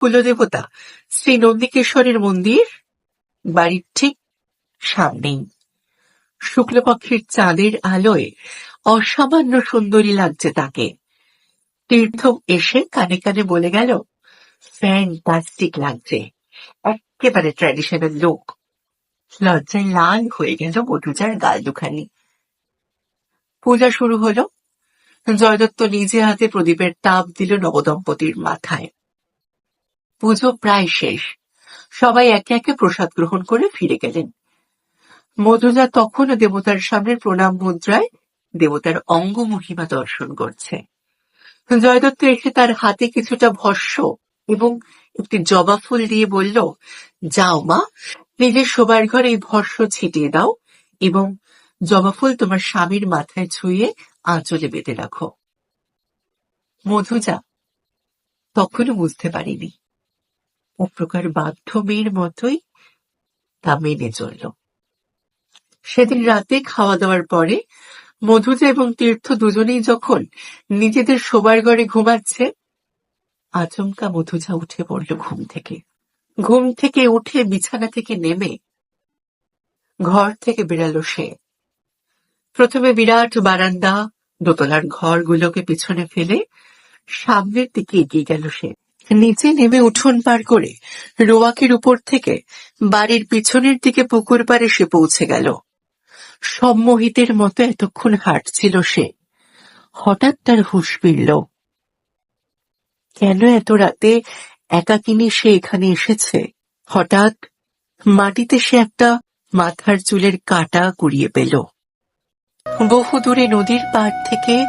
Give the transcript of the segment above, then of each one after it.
কুলদেবতা শ্রী নন্দিকেশ্বরের মন্দির, বাড়ির ঠিক সামনেই। শুক্লপক্ষের চাঁদের আলোয় অসামান্য সুন্দরী লাগছে তাকে। তীর্থ এসে কানে কানে বলে গেল ফ্যান্টাস্টিক লাগছে, একেবারে ট্র্যাডিশনাল লোক। লজ্জায় লাল হয়ে গেল মধুজার গাল দুখানি। পূজা শুরু হলো। জয়দত্ত নিজে হাতে প্রদীপের তাপ দিল নবদম্পতির মাথায়। পুজো প্রায় শেষ। সবাই একে একে প্রসাদ গ্রহণ করে ফিরে গেলেন। মধুজা তখনও দেবতার সামনে প্রণাম মুদ্রায় দেবতার অঙ্গ মহিমা দর্শন করছে। জয়দত্ত এসে তার হাতে কিছুটা ভস্য এবং একটি জবা ফুল দিয়ে বলল, যাও মা, নিজের শোবার ঘরে এই ভস্য ছিটিয়ে দাও এবং জবা ফুল তোমার স্বামীর মাথায় ছুঁয়ে আঁচলে বেঁধে রাখো মধুজা তখনও বুঝতে পারিনি। এক প্রকার বাধ্য মেয়ের মতোই তা মেনে চলল। সেদিন রাতে খাওয়া দাওয়ার পরে মধুজা এবং তীর্থ দুজনেই যখন নিজেদের শোবার ঘরে ঘুমাচ্ছে, আচমকা মধুজা উঠে পড়ল ঘুম থেকে। ঘুম থেকে উঠে বিছানা থেকে নেমে ঘর থেকে বেরালো সে। প্রথমে বিরাট বারান্দা, দোতলার ঘরগুলোকে পিছনে ফেলে সামনের দিকে এগিয়ে গেল সে। নিচে নেমে উঠোন পার করে রোয়াকের উপর থেকে বাড়ির পিছনের দিকে পুকুর পাড়ে সে পৌঁছে গেল। সম্মোহিতের মতো এতক্ষণ হাঁটছিল সে। হঠাৎ তার হুঁশ ফিরল। কেন এত রাতে একাকিনী সে এখানে এসেছে? হঠাৎ মাটিতে সে একটা মাথার চুলের কাটা কুড়িয়ে পেল। বহু দূরে নদীর পাড় থেকে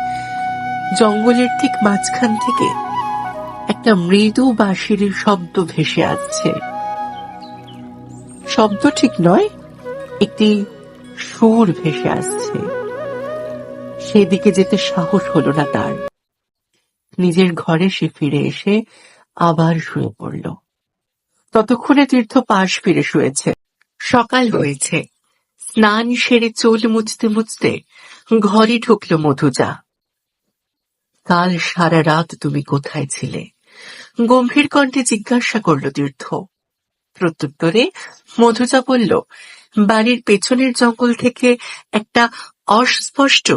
জঙ্গলের ঠিক মাঝখান থেকে একটা মৃদু বাঁশির শব্দ ভেসে আসছে। শব্দ ঠিক নয়, একটি সুর ভেসে আসছে। সেদিকে যেতে সাহস হলো না তার। নিজের ঘরে সে ফিরে এসে আবার শুয়ে পড়ল। ততক্ষণে তীর্থ পাশ ফিরে শুয়েছে। সকাল হয়েছে। স্নান সেরে চুল মুছতে মুছতে ঘরে ঢুকল মধুজা। কাল সারা রাত তুমি কোথায় ছিলে? গম্ভীর কণ্ঠে জিজ্ঞাসা করল তীর্থ। প্রত্যুত্তরে মধুজা বলল, বাড়ির পেছনের জঙ্গল থেকে একটা অস্পষ্ট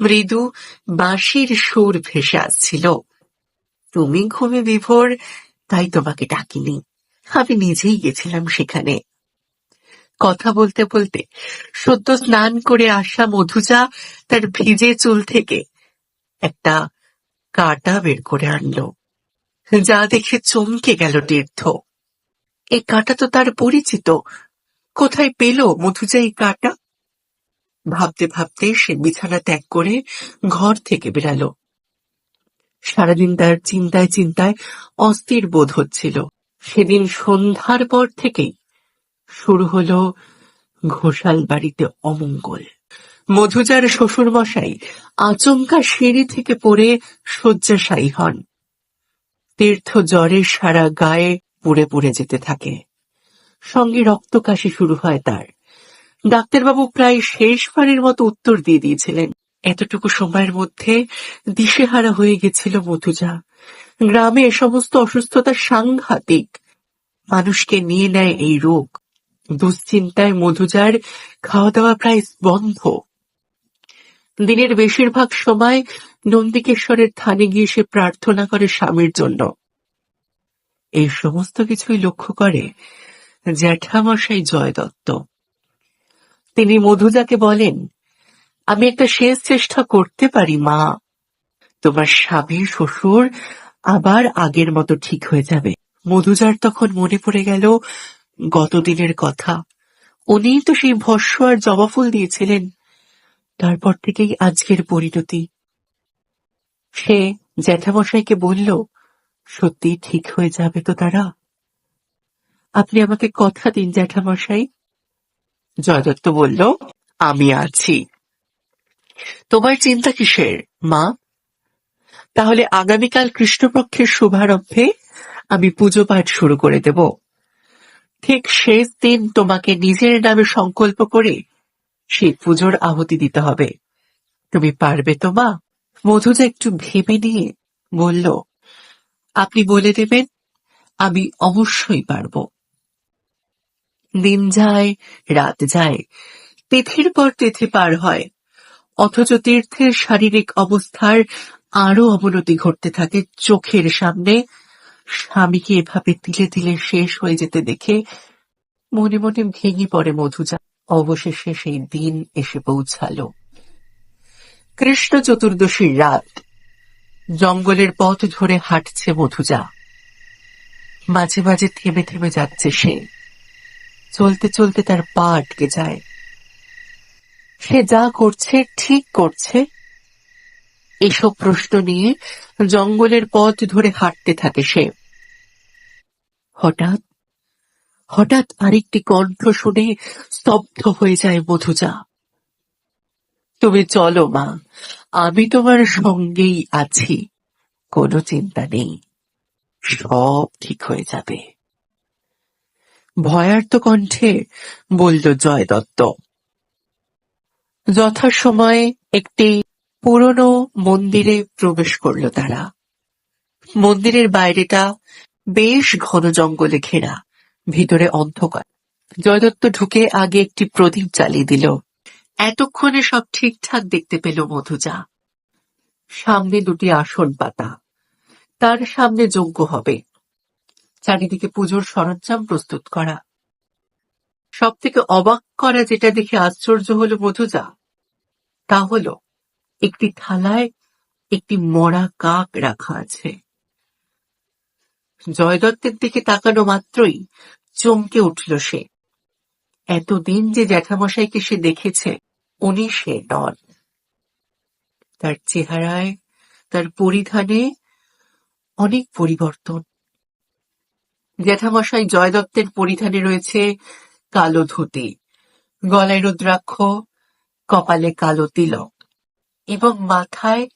মৃদু বাঁশির সুর ভেসে আসছিল। তুমি ঘুমে বিভোর, তাই তোমাকে ডাকিনি। আমি নিজেই গেছিলাম সেখানে। কথা বলতে বলতে সদ্য স্নান করে আসা মধুজা তার ভিজে চুল থেকে একটা কাটা বের করে আনলো। যা দেখে চমকে গেল তীর্থ। এই কাটা তো তার পরিচিত। কোথায় পেল মধুজা এই কাটা? ভাবতে ভাবতে সে বিছানা ত্যাগ করে ঘর থেকে বেরালো। সারাদিন তার চিন্তায় চিন্তায় অস্থির বোধ হচ্ছিল। সেদিন সন্ধ্যার পর থেকেই শুরু হলো ঘোষাল বাড়িতে অমঙ্গল। মধুজার শ্বশুর মশাই আচমকা সিঁড়ি থেকে পড়ে শয্যাশায়ী হন। তীর্থ জ্বরে সারা গায়ে পুড়ে পুড়ে যেতে থাকে। সঙ্গে রক্তকাশি শুরু হয় তার। ডাক্তারবাবু প্রায় শেষবারের মতো উত্তর দিয়ে দিয়েছিলেন, এতটুকু সময়ের মধ্যে দিশেহারা হয়ে গেছিল মধুজা। গ্রামে এ সমস্ত অসুস্থতা সাংঘাতিক। মানুষকে নিয়ে নেয় এই রোগ। দুশ্চিন্তায় মধুজার খাওয়া দাওয়া প্রায় বন্ধ। দিনের বেশিরভাগ সময় নন্দিকেশ্বরের থানে গিয়ে সে প্রার্থনা করে স্বামীর জন্য। এই সমস্ত কিছুই লক্ষ্য করে জ্যাঠামশাই জয় দত্ত তিনি মধুজাকে বলেন, আমি একটা শেষ চেষ্টা করতে পারি, মা। তোমার স্বামী, শ্বশুর আবার আগের মতো ঠিক হয়ে যাবে। মধুজার তখন মনে পড়ে গেল গতদিনের কথা। উনিই তো সেই ভস্য আর জবা ফুল দিয়েছিলেন। তারপর থেকেই আজকের পরিণতি। সে জ্যাঠামশাইকে বলল সত্যি ঠিক হয়ে যাবে তো তারা? আপনি আমাকে কথা দিন জ্যাঠামশাই। জয়দত্ত বলল, আমি আছি। তোমার চিন্তা কিসের, মা? তাহলে আগামীকাল কৃষ্ণপক্ষের শুভারম্ভে আমি পুজো পাঠ শুরু করে দেব। ঠিক শেষ দিন তোমাকে নিজের নামে সংকল্প করে সেই পুজোর আহুতি দিতে হবে। তুমি পারবে তো, মা? মধুজা একটু ভেবে নিয়ে বলল, আপনি বলে দেবেন, আমি অবশ্যই পারব। দিন যায়, রাত যায়, তিথির পর তিথি পার হয়, অথচ তীর্থের শারীরিক অবস্থার আরও অবনতি ঘটতে থাকে চোখের সামনে। স্বামীকে এভাবে তিলে তিলে শেষ হয়ে যেতে দেখে মনে মনে ভেঙে পড়ে মধুজা। অবশেষে সেই দিন এসে পৌঁছালো। কৃষ্ণ চতুর্দশীর রাত। জঙ্গলের পথ ধরে হাঁটছে মধুজা। মাঝে মাঝে থেমে থেমে যাচ্ছে সে। চলতে চলতে তার পা আটকে যায়। সে যা করছে, ঠিক করছে। এসব প্রশ্ন নিয়ে জঙ্গলের পথ ধরে হাঁটতে থাকে সে। হঠাৎ হঠাৎ আরেকটি কণ্ঠ শুনে স্তব্ধ হয়ে যায় মধুজা। তুমি চলো, মা। আমি তোমার সঙ্গেই আছি। কোনো চিন্তা নেই। সব ঠিক হয়ে যাবে। ভয়ার্ত কণ্ঠে বলল জয় দত্ত। যথাসময়ে একটি পুরনো মন্দিরে প্রবেশ করল তারা। মন্দিরের বাইরেটা বেশ ঘন জঙ্গলে ঘেরা, ভিতরে অন্ধকার। জয়দত্ত ঢুকে আগে একটি প্রদীপ জ্বালিয়ে দিল। এতক্ষণে সব ঠিকঠাক দেখতে পেল মধুজা। সামনে দুটি আসন পাতা। তার সামনে যজ্ঞ হবে। চারিদিকে পুজোর সরঞ্জাম প্রস্তুত করা। সব থেকে অবাক করা যেটা দেখে আশ্চর্য হলো মধুজা, তা হলো একটি থালায় একটি মরা কাক রাখা আছে। জয়দত্তের দিকে তাকানো মাত্রই চমকে উঠল সে। এতদিন যে জ্যাঠামশাইকে সে দেখেছে উনি সে নন। তার চেহারায়, তার পরিধানে অনেক পরিবর্তন। জ্যাঠামশাই জয়দত্তের পরিধানে রয়েছে কালো ধুতি, গলায় রুদ্রাক্ষ, কপালে কালো তিলক এবং মাথায়